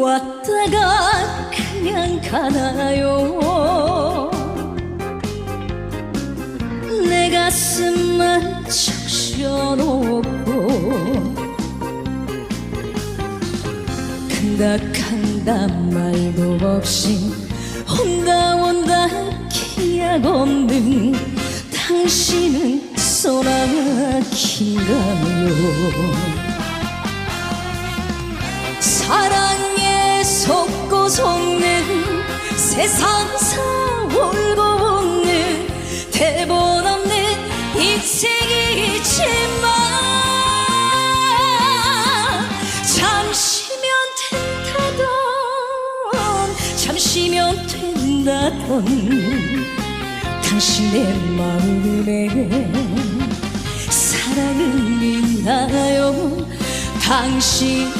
왔다가 그냥 가나요? 내 가슴만 적셔놓고 간다 말도 없이 온다 온다 기약 없는 당신은 소나기인가요 세상사 울고 웃는 대본 없는 인생이지만 잠시면 된다던 잠시면 된다던 당신의 마음에 사랑은 있나요? 당신